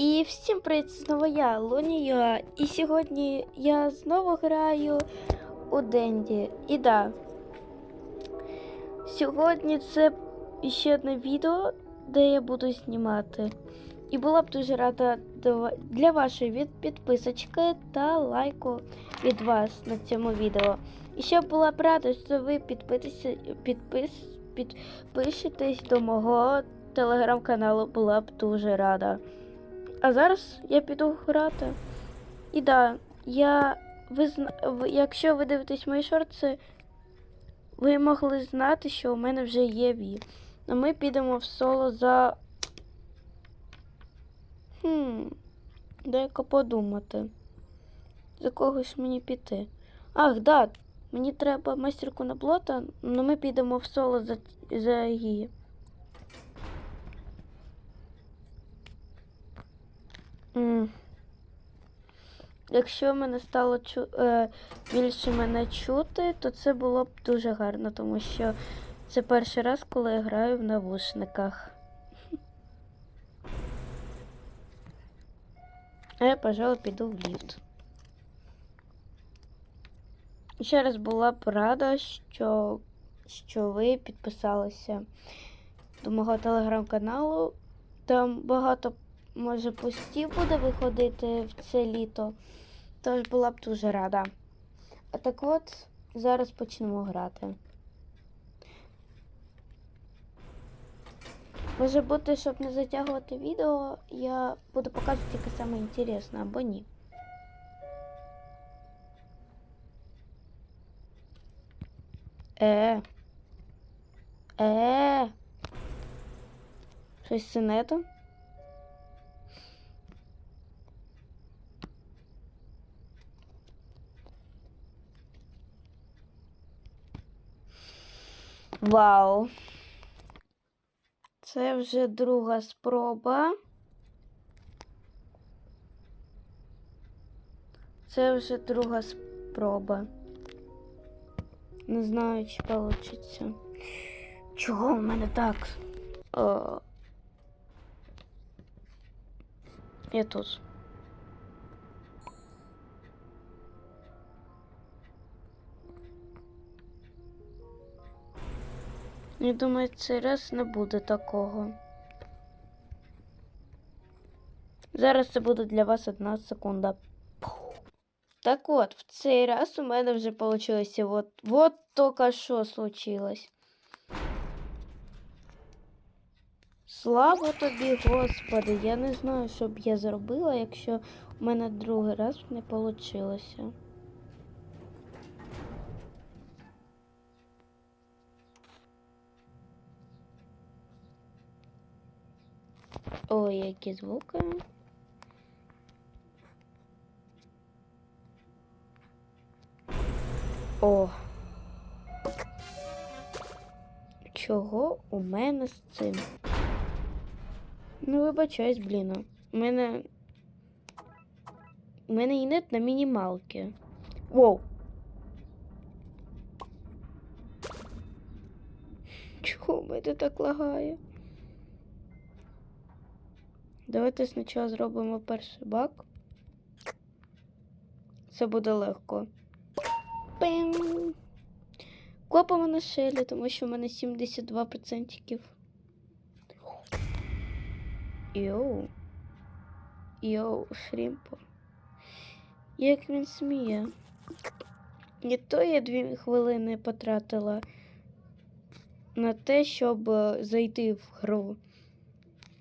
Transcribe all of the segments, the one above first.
І всім привіт, знову я, Лунія. І сьогодні я знову граю у Денді. І да, сьогодні це ще одне відео, де я буду знімати. І була б дуже рада для вашої підписочки та лайку від вас на цьому відео. І ще була б рада, що ви підписитеся, підпис, підпишетесь до мого телеграм-каналу, була б дуже рада. А зараз я піду грати. І да, я ви зна- якщо ви дивитесь мої шорти, ви могли знати, що у мене вже є ві. А ми підемо в соло за. Хм, дай-ка подумати. За когось мені піти. Ах, да, мені треба майстерку на блота, але ми підемо в соло за, за її. М. Якщо мене стало чу... е, більше мене чути, то це було б дуже гарно, тому що це перший раз, коли я граю в навушниках. А я, пожалуй, піду в ліфт. Ще раз була б рада, що, що ви підписалися до мого телеграм-каналу. Там багато може постів буде виходити в це літо. Тож була б дуже рада. А так от, зараз почнемо грати. Може бути, щоб не затягувати відео, я буду показувати тільки саме інтересне або ні. Е. Е. Щось синето? Вау. Це вже друга спроба. Це вже друга спроба. Не знаю, чи вийде. Чого в мене так? О. Я тут. Я думаю, цей раз не буде такого. Зараз це буде для вас одна секунда. Так от, в цей раз у мене вже вийшло. Вот, вот тільки що случилось. Слава тобі, Господи! Я не знаю, що б я зробила, якщо у мене другий раз не вийшло. Ой, які звуки. О. Чого у мене з цим? Ну, вибачаюсь, блін. У мене. У мене інет на мінімалки. Воу. Чого в мене так лагає? Давайте спочатку зробимо перший бак. Це буде легко. Пим. Копимо на шелі, тому що в мене 72%. Йоу. Йоу, шрімпо. Як він сміє. Не то я дві хвилини потратила на те, щоб е, зайти в гру.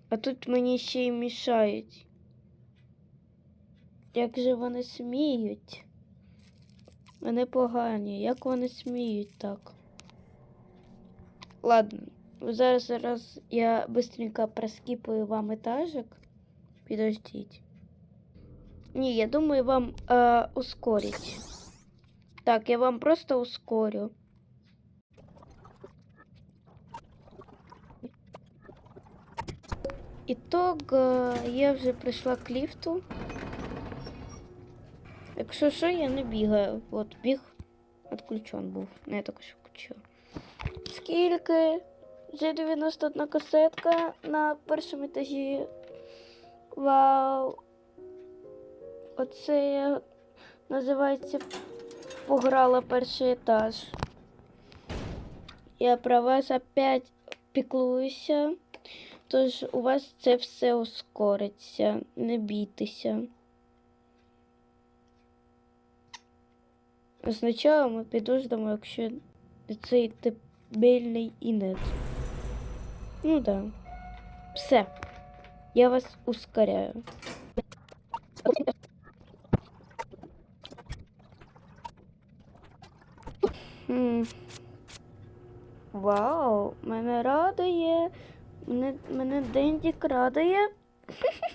А тут мені ще й мішають. Як же вони сміють? Вони погані. Як вони сміють так? Ладно, зараз зараз я быстренько проскіпаю вам етажик. Підождіть. Ні, я думаю вам е, ускорить. Так, я вам просто ускорю. Ітог, е, я вже прийшла к ліфту. Якщо що, я не бігаю. От біг відключен був. Не я тільки що включив. Скільки? Вже 91 касетка на першому етажі Вау. Оце я, називається пограла перший етаж. Я про вас опять піклуюся. Тож у вас це все ускориться. Не бійтеся. Спочатку ми підождемо, якщо цей дебільний інет. Ну да. Все. Я вас ускоряю. Вау, мене радує. Мене, мене Дендік радує.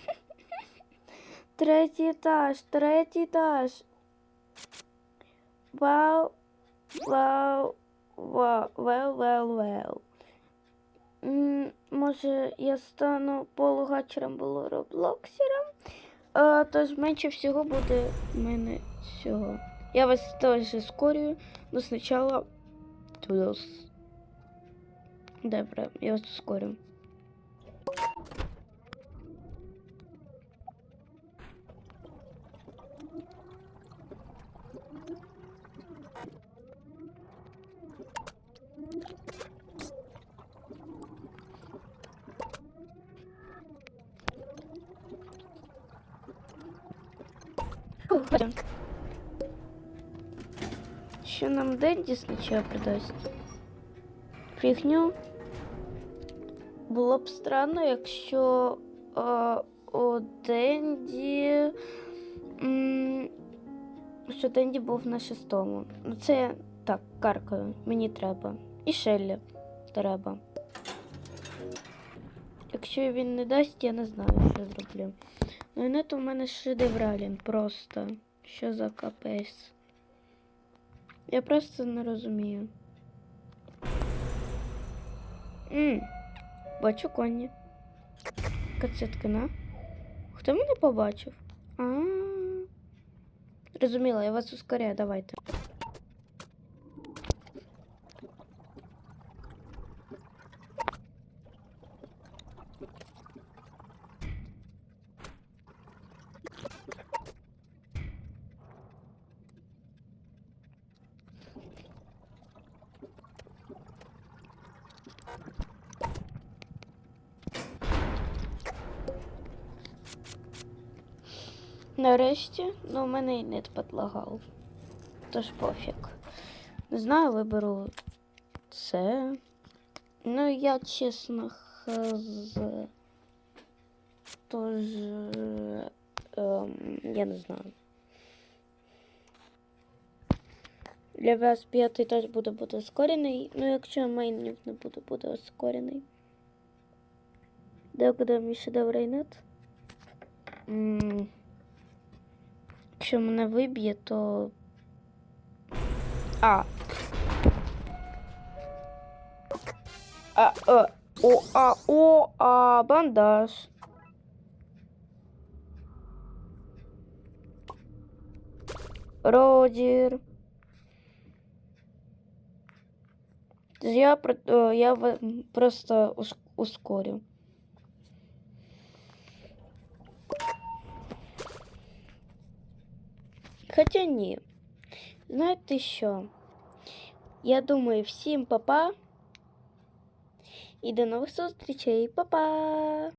Третій етаж, третій етаж. Вау, вау, вау, вел, вел. М, Може, я стану полугачером або роблоксером? А, тож менше всього буде в мене всього. Я вас теж скорюю, но спочатку тудос. Добре, я вас ускорю. Уходим. Що нам Денді спочатку придасть? Фігню. Було б странно, якщо е, у Денді. м, що Денді був на шестому. Ну, це так, каркаю. Мені треба. І Шеллі треба. Якщо він не дасть, я не знаю, що зроблю. Ну і нет у мене шедевралін просто. Що за капець? Я просто не розумію. Ммм, Бачу коні. Кацеткина. Хто мене побачив? А. Розуміла, я вас ускоряю, давайте. Нарешті, ну у мене і нет подлагав. Тож пофіг. Не знаю, виберу це. Ну, я чесно хз. Тож. Ем, я не знаю. Для вас п'ятий теж буде буде ускорений. Ну, якщо мейнів не буде, буде ускорений. Де куди мій шедевр інет? М, Якщо мене виб'є, то. А. А, а, о, а, о, а, бандаж. Родір. Я, я просто ус- ускорю. Хоча ні. Знаєте що? Я думаю, всім па-па. До нових зустрічей. Па-па!